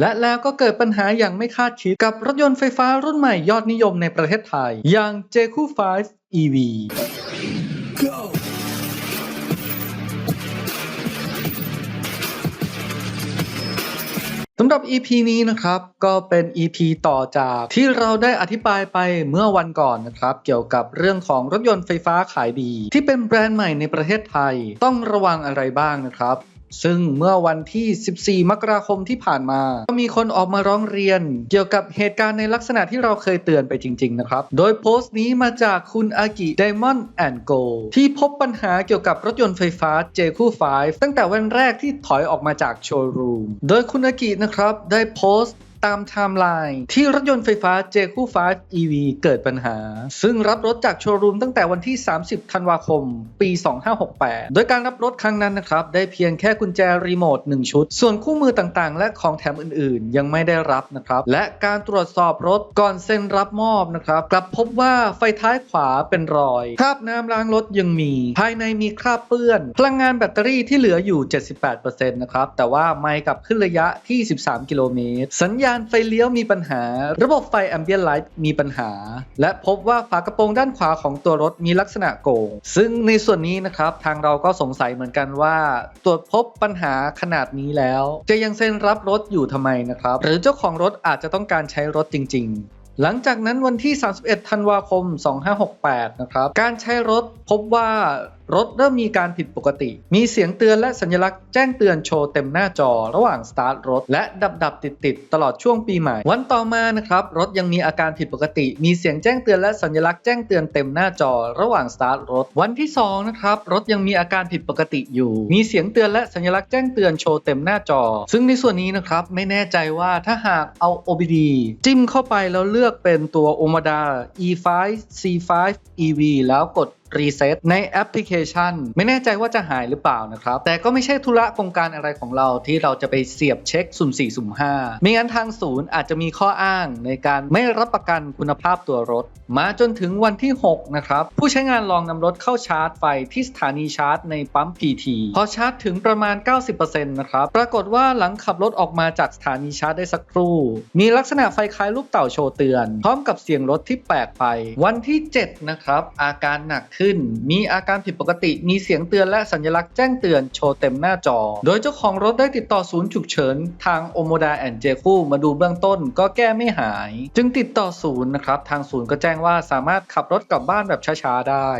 และแล้วก็เกิดปัญหาอย่างไม่คาดคิดกับรถยนต์ไฟฟ้ารุ่นใหม่ยอดนิยมในประเทศไทย อย่าง j q 5 EV สำหรับ EP นี้นะครับก็เป็น EP ต่อจากที่เราได้อธิบายไปเมื่อวันก่อนนะครับ เกี่ยวกับเรื่องของรถยนต์ไฟฟ้าขายดี ที่เป็นแบรนด์ใหม่ในประเทศไทย ต้องระวังอะไรบ้างนะครับ ซึ่งเมื่อวันที่ 14 มกราคมที่ผ่านมา ก็มีคนออกมาร้องเรียน เกี่ยวกับเหตุการณ์ในลักษณะที่เราเคยเตือนไปจริง ๆ นะครับ โดยโพสต์นี้มาจากคุณอากิไดมอนด์แอนด์โกที่พบปัญหาเกี่ยวกับรถยนต์ไฟฟ้า j q 5ตั้งแต่วันแรกที่ถอยออกมาจากโชว์รูม โดยคุณอากินะครับได้โพสต์ ตามไทม์ไลน์ที่รถยนต์ไฟฟ้า j q 5 EV เกิดปัญหา ซึ่งรับรถจากโชว์รูมตั้งแต่วันที่ 30 ธันวาคม ปี 2568 โดยการรับรถครั้งนั้นนะครับ ได้เพียงแค่กุญแจรีโมท 1 ชุด ส่วนคู่มือต่างๆ และของแถมอื่นๆ ยังไม่ได้รับนะครับ และการตรวจสอบรถก่อนเซ็นรับมอบนะครับ กลับพบว่าไฟท้ายขวาเป็นรอย คราบน้ำล้างรถยังมี ภายในมีคราบเปื้อน พลังงานแบตเตอรี่ที่เหลืออยู่ 78%นะครับ แต่ว่าไม่กลับขึ้นระยะที่ 13 กิโลเมตร สัญญาณไฟเลี้ยวมีปัญหา ระบบไฟ Ambient Light มีปัญหา และพบว่าฝากระโปรงด้านขวาของตัวรถมีลักษณะโกง ซึ่งในส่วนนี้นะครับทางเราก็สงสัยเหมือนกันว่าตรวจพบปัญหาขนาดนี้แล้ว จะยังเซ็นรับรถอยู่ทำไมนะครับ หรือเจ้าของรถอาจจะต้องการใช้รถจริง ๆหลังจากนั้นวันที่ 31 ธันวาคม 2568 นะครับ การใช้รถพบว่า รถเริ่มมีการผิดปกติ มีเสียงเตือนและสัญลักษณ์แจ้งเตือนโชว์เต็มหน้าจอระหว่างสตาร์ทรถ และดับดับติดติดตลอดช่วงปีใหม่ วันต่อมานะครับ รถยังมีอาการผิดปกติ มีเสียงแจ้งเตือนและสัญลักษณ์แจ้งเตือนเต็มหน้าจอระหว่างสตาร์ทรถ วันที่สองนะครับรถยังมีอาการผิดปกติอยู่ มีเสียงเตือนและสัญลักษณ์แจ้งเตือนโชว์เต็มหน้าจอ ซึ่งในส่วนนี้นะครับไม่แน่ใจว่าถ้าหากเอา OBD จิ้มเข้าไปแล้วเลือกเป็นตัว Omada E5 C5 EV แล้วกด รีเซ็ตในแอปพลิเคชัน ไม่แน่ใจว่าจะหายหรือเปล่านะครับ แต่ก็ไม่ใช่ธุระโครงการอะไรของเราที่เราจะไปเสียบเช็คสุ่ม4สุ่ม5ไม่งั้นทางศูนย์อาจจะมีข้ออ้างในการไม่รับประกันคุณภาพตัวรถ มาจนถึงวันที่ 6 นะครับ ผู้ใช้งานลองนำรถเข้าชาร์จไฟที่สถานีชาร์จในปั๊ม PT พอชาร์จถึงประมาณ 90%นะครับ ปรากฏว่าหลังขับรถออกมาจากสถานีชาร์จได้สักครู่ มีลักษณะไฟคล้ายลูกเต่าโชว์เตือน พร้อมกับเสียงรถที่แปลกไป วันที่ 7 นะครับ อาการหนักขึ้นมีอาการผิดปกติ มีเสียงเตือนและสัญลักษณ์แจ้งเตือนโชว์เต็มหน้าจอ โดยเจ้าของรถได้ติดต่อศูนย์ฉุกเฉินทางโอโมดาแอนเจคูมาดูเบื้องต้นก็แก้ไม่หาย จึงติดต่อศูนย์นะครับ ทางศูนย์ก็แจ้งว่าสามารถขับรถกลับบ้านแบบช้าๆได้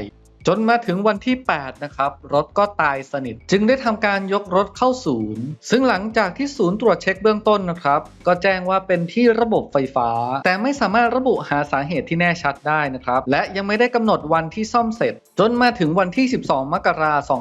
จนมาถึงวันที่ 8 นะครับ รถก็ตายสนิท จึงได้ทำการยกรถเข้าศูนย์ ซึ่งหลังจากที่ศูนย์ตรวจเช็คเบื้องต้นนะครับ ก็แจ้งว่าเป็นที่ระบบไฟฟ้า แต่ไม่สามารถระบุหาสาเหตุที่แน่ชัดได้นะครับ และยังไม่ได้กำหนดวันที่ซ่อมเสร็จ จนมาถึงวันที่ 12 มกราคม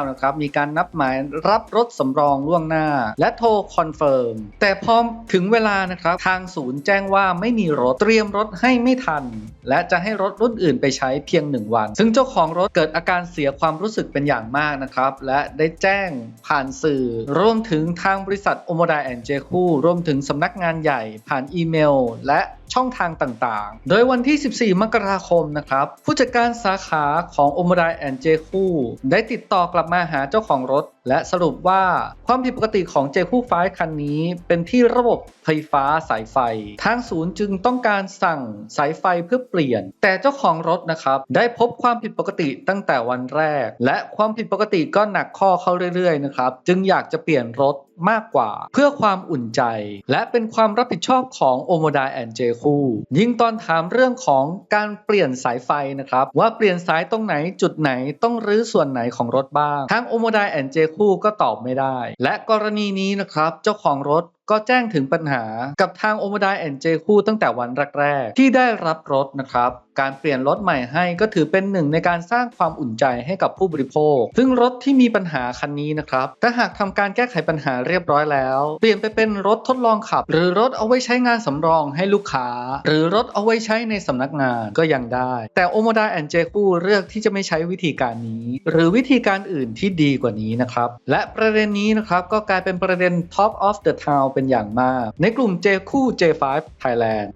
2569 นะครับ มีการนับหมายรับรถสำรองล่วงหน้า และโทรคอนเฟิร์ม แต่พอถึงเวลานะครับ ทางศูนย์แจ้งว่าไม่มีรถ เตรียมรถให้ไม่ทัน และจะให้รถรุ่นอื่นไปใช้เพียง 1 วัน ซึ่งเจ้าของรถเกิดอาการเสียความรู้สึกเป็นอย่างมากนะครับ และได้แจ้งผ่านสื่อ รวมถึงทางบริษัทโอโมดาแอนเจคูรวมถึงสำนักงานใหญ่ผ่านอีเมล และช่องทางต่างๆ โดยวันที่ 14 มกราคมนะครับ ผู้จัดการสาขาของโอโมดาแอนเจคูได้ติดต่อกลับมาหาเจ้าของรถ และสรุปว่าความผิดปกติของเจคูไฟคันนี้ เป็นที่ระบบไฟฟ้าสายไฟ ทางศูนย์จึงต้องการสั่งสายไฟเพื่อเปลี่ยน แต่เจ้าของรถนะครับได้พบความผิดปกติตั้งแต่วันแรก และความผิดปกติก็หนักข้อเข้าเรื่อยๆนะครับ จึงอยากจะเปลี่ยนรถ มากกว่า เพื่อความอุ่นใจ และเป็นความรับผิดชอบของโอโมดาแอนเจคูยิ่งตอนถามเรื่องของการเปลี่ยนสายไฟนะครับ ว่าเปลี่ยนสายตรงไหนจุดไหนต้องรื้อส่วนไหนของรถบ้าง ทางโอโมดาแอนเจคูก็ตอบไม่ได้ และกรณีนี้นะครับเจ้าของรถก็แจ้งถึงปัญหากับทางโอมดาแอนเจคู่ตั้งแต่วันแรกๆ ที่ได้รับรถนะครับ การเปลี่ยนรถใหม่ให้ก็ถือเป็นหนึ่งในการสร้างความอุ่นใจให้กับผู้บริโภค ซึ่งรถที่มีปัญหาคันนี้นะครับ ถ้าหากทำการแก้ไขปัญหาเรียบร้อยแล้ว เปลี่ยนไปเป็นรถทดลองขับ หรือรถเอาไว้ใช้งานสำรองให้ลูกค้า หรือรถเอาไว้ใช้ในสำนักงานก็ยังได้ แต่โอโมดาแอนเจคูเลือกที่จะไม่ใช้วิธีการนี้ หรือวิธีการอื่นที่ดีกว่านี้นะครับ และประเด็นนี้นะครับก็กลายเป็นประเด็น Top of the Town เป็นอย่างมาก ในกลุ่ม J คู่ J5 Thailand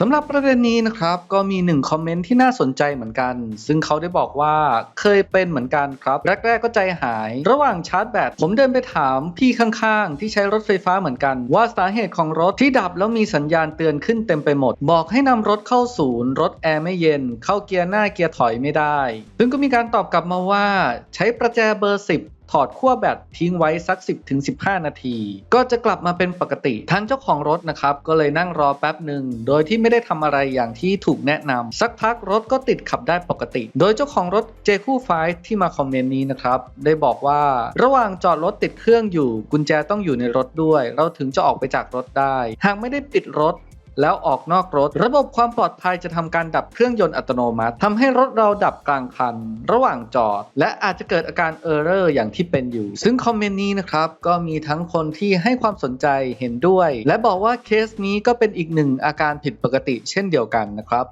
สำหรับประเด็นนี้นะครับก็มีหนึ่งคอมเมนต์ที่น่าสนใจเหมือนกัน ซึ่งเขาได้บอกว่าเคยเป็นเหมือนกันครับ แรก ๆ ก็ใจหาย ระหว่างชาร์จแบตผมเดินไปถามพี่ข้างๆ ที่ใช้รถไฟฟ้าเหมือนกัน ว่าสาเหตุของรถที่ดับแล้วมีสัญญาณเตือนขึ้นเต็มไปหมด บอกให้นำรถเข้าศูนย์ รถแอร์ไม่เย็น เข้าเกียร์หน้าเกียร์ถอยไม่ได้ ซึ่งก็มีการตอบกลับมาว่า ใช้ประแจเบอร์ 10 ถอดขั้วแบตทิ้งไว้สัก 10-15 นาที ก็จะกลับมาเป็นปกติทางเจ้าของรถนะครับก็เลยนั่งรอแป๊บหนึ่งโดยที่ไม่ได้ทำอะไรอย่างที่ถูกแนะนำสักพักรถก็ติดขับได้ปกติ โดยเจ้าของรถเจคู่ไฟที่มาคอมเมนต์นี้นะครับได้บอกว่าระหว่างจอดรถติดเครื่องอยู่ กุญแจต้องอยู่ในรถด้วย เราถึงจะออกไปจากรถได้ หากไม่ได้ปิดรถ แล้วออกนอกรถ ระบบความปลอดภัยจะทำการดับเครื่องยนต์อัตโนมัติทำให้รถเราดับกลางคัน ระหว่างจอด และอาจจะเกิดอาการเออร์เรอร์อย่างที่เป็นอยู่ ซึ่งคอมเมนต์นี้นะครับก็มีทั้งคนที่ให้ความสนใจเห็นด้วย และบอกว่าเคสนี้ก็เป็นอีกหนึ่งอาการผิดปกติเช่นเดียวกันนะครับ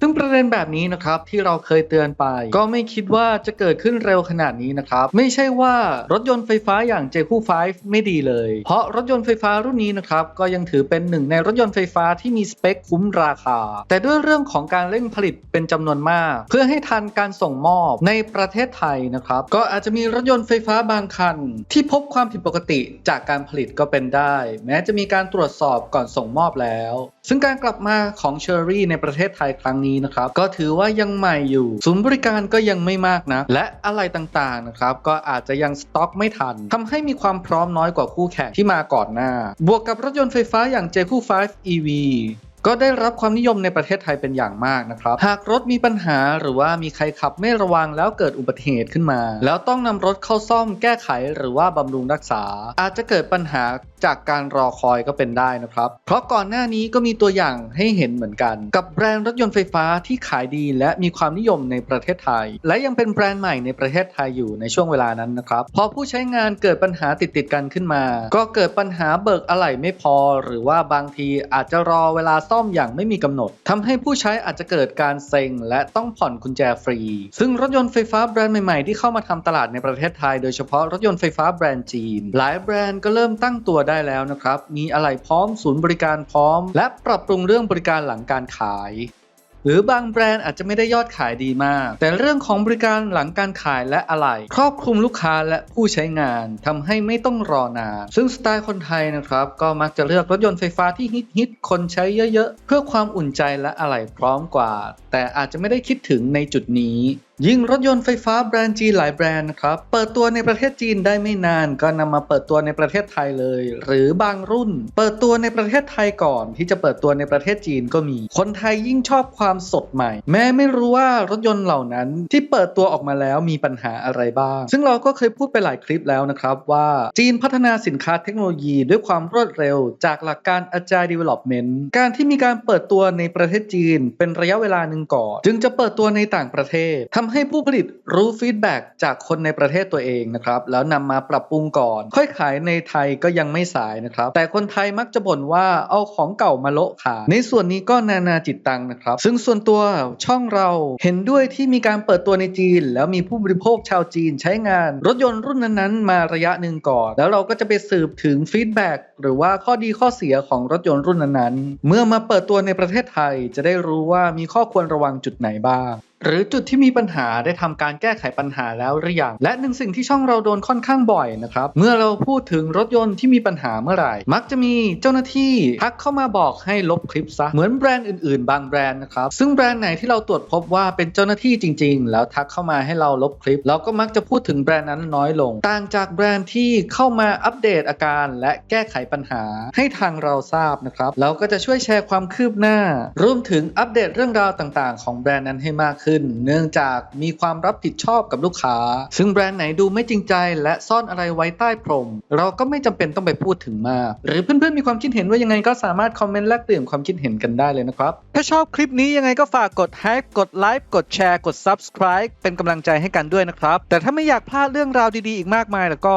ซึ่งประเด็นแบบนี้นะครับที่เราเคยเตือนไป ก็ไม่คิดว่าจะเกิดขึ้นเร็วขนาดนี้นะครับไม่ใช่ว่ารถยนต์ไฟฟ้าอย่าง j คู่5ไม่ดีเลย เพราะรถยนต์ไฟฟ้ารุ่นนี้นะครับก็ยังถือเป็นหนึ่งในรถยนต์ไฟฟ้าที่มีสเปคคุ้มราคา แต่ด้วยเรื่องของการเร่งผลิตเป็นจำนวนมาก เพื่อให้ทันการส่งมอบในประเทศไทยนะครับก็อาจจะมีรถยนต์ไฟฟ้าบางคัน ที่พบความผิดปกติจากการผลิตก็เป็นได้ แม้จะมีการตรวจสอบก่อนส่งมอบแล้ว ซึ่งการกลับมาของเชอรี่ในประเทศไทยครั้งนี้นะครับ ก็ถือว่ายังใหม่อยู่ ศูนย์บริการก็ยังไม่มากนะ และอะไรต่างๆนะครับก็อาจจะยังสต็อกไม่ทันทำให้มีความพร้อมน้อยกว่าคู่แข่งที่มาก่อนหน้า บวกกับรถยนต์ไฟฟ้าอย่าง j คู5 EV ก็ได้รับความนิยมในประเทศไทยเป็นอย่างมากนะครับ หากรถมีปัญหาหรือว่ามีใครขับไม่ระวังแล้วเกิดอุบัติเหตุขึ้นมา แล้วต้องนำรถเข้าซ่อมแก้ไขหรือว่าบำรุงรักษา อาจจะเกิดปัญหาจากการรอคอยก็เป็นได้นะครับ เพราะก่อนหน้านี้ก็มีตัวอย่างให้เห็นเหมือนกัน กับแบรนด์รถยนต์ไฟฟ้าที่ขายดีและมีความนิยมในประเทศไทย และยังเป็นแบรนด์ใหม่ในประเทศไทยอยู่ในช่วงเวลานั้นนะครับพอผู้ใช้งานเกิดปัญหาติดติดกันขึ้นมา ก็เกิดปัญหาเบิกอะไหล่ไม่พอ หรือว่าบางทีอาจจะรอเวลาซ่อมอย่างไม่มีกำหนดทำให้ผู้ใช้อาจจะเกิดการเซ็งและต้องผ่อนกุญแจฟรี ซึ่งรถยนต์ไฟฟ้าแบรนด์ใหม่ๆ ที่เข้ามาทำตลาดในประเทศไทย โดยเฉพาะรถยนต์ไฟฟ้าแบรนด์จีน หลายแบรนด์ก็เริ่มตั้งตัวได้แล้วนะครับ มีอะไรพร้อมศูนย์บริการพร้อม และปรับปรุงเรื่องบริการหลังการขาย หรือบางแบรนด์อาจจะไม่ได้ยอดขายดีมาก แต่เรื่องของบริการหลังการขายและอะไหล่ครอบคลุมลูกค้าและผู้ใช้งานทำให้ไม่ต้องรอนาน ซึ่งสไตล์คนไทยนะครับก็มักจะเลือกรถยนต์ไฟฟ้าที่ฮิตๆคนใช้เยอะๆ เพื่อความอุ่นใจและอะไหล่พร้อมกว่า แต่อาจจะไม่ได้คิดถึงในจุดนี้ยิ่งรถยนต์ไฟฟ้าแบรนด์จีนหลายแบรนด์นะครับ เปิดตัวในประเทศจีนได้ไม่นานก็นำมาเปิดตัวในประเทศไทยเลย หรือบางรุ่น เปิดตัวในประเทศไทยก่อนที่จะเปิดตัวในประเทศจีนก็มี คนไทยยิ่งชอบความสดใหม่ แม้ไม่รู้ว่ารถยนต์เหล่านั้นที่เปิดตัวออกมาแล้วมีปัญหาอะไรบ้าง ซึ่งเราก็เคยพูดไปหลายคลิปแล้วนะครับว่าจีนพัฒนาสินค้าเทคโนโลยีด้วยความรวดเร็ว จากหลักการ Agile Development การที่มีการเปิดตัวในประเทศจีน เป็นระยะเวลาหนึ่งก่อน จึงจะเปิดตัวในต่างประเทศทำให้ผู้ผลิตรู้ฟีดแบ็กจากคนในประเทศตัวเองนะครับ แล้วนำมาปรับปรุงก่อน ค่อยขายในไทยก็ยังไม่สายนะครับ แต่คนไทยมักจะบ่นว่าเอาของเก่ามาโละขายในส่วนนี้ก็นานาจิตตังนะครับ ซึ่งส่วนตัวช่องเราเห็นด้วยที่มีการเปิดตัวในจีน แล้วมีผู้บริโภคชาวจีนใช้งาน รถยนต์รุ่นนั้นๆ มาระยะหนึ่งก่อน แล้วเราก็จะไปสืบถึงฟีดแบ็กหรือว่าข้อดีข้อเสียของรถยนต์รุ่นนั้นๆ เมื่อมาเปิดตัวในประเทศไทยจะได้รู้ว่ามีข้อควรระวังจุดไหนบ้าง หรือจุดที่มีปัญหาได้ทำการแก้ไขปัญหาแล้วหรือยังและหนึ่งสิ่งที่ช่องเราโดนค่อนข้างบ่อยนะครับ เมื่อเราพูดถึงรถยนต์ที่มีปัญหาเมื่อไหร่ มักจะมีเจ้าหน้าที่ทักเข้ามาบอกให้ลบคลิปซะเหมือนแบรนด์อื่นๆ บางแบรนด์นะครับซึ่งแบรนด์ไหนที่เราตรวจพบว่าเป็นเจ้าหน้าที่จริง ๆ แล้วทักเข้ามาให้เราลบคลิป เราก็มักจะพูดถึงแบรนด์นั้นน้อยลง ต่างจากแบรนด์ที่เข้ามาอัปเดตอาการ และแก้ไขปัญหาให้ทางเราทราบนะครับ เราก็จะช่วยแชร์ความคืบหน้า รวมถึงอัปเดตเรื่องราวต่างๆ ของแบรนด์นั้นให้มากขึ้น เนื่องจากมีความรับผิดชอบกับลูกค้า ซึ่งแบรนด์ไหนดูไม่จริงใจและซ่อนอะไรไว้ใต้พรม เราก็ไม่จำเป็นต้องไปพูดถึงมาก หรือเพื่อนๆมีความคิดเห็นว่ายังไงก็สามารถคอมเมนต์แลกเปลี่ยนความคิดเห็นกันได้เลยนะครับ ถ้าชอบคลิปนี้ยังไงก็ฝากกด h ฮ p กดไลค์กดแชร์กด subscribe เป็นกำลังใจให้กันด้วยนะครับ แต่ถ้าไม่อยากพลาดเรื่องราวดีๆอีกมากมายแล้วก็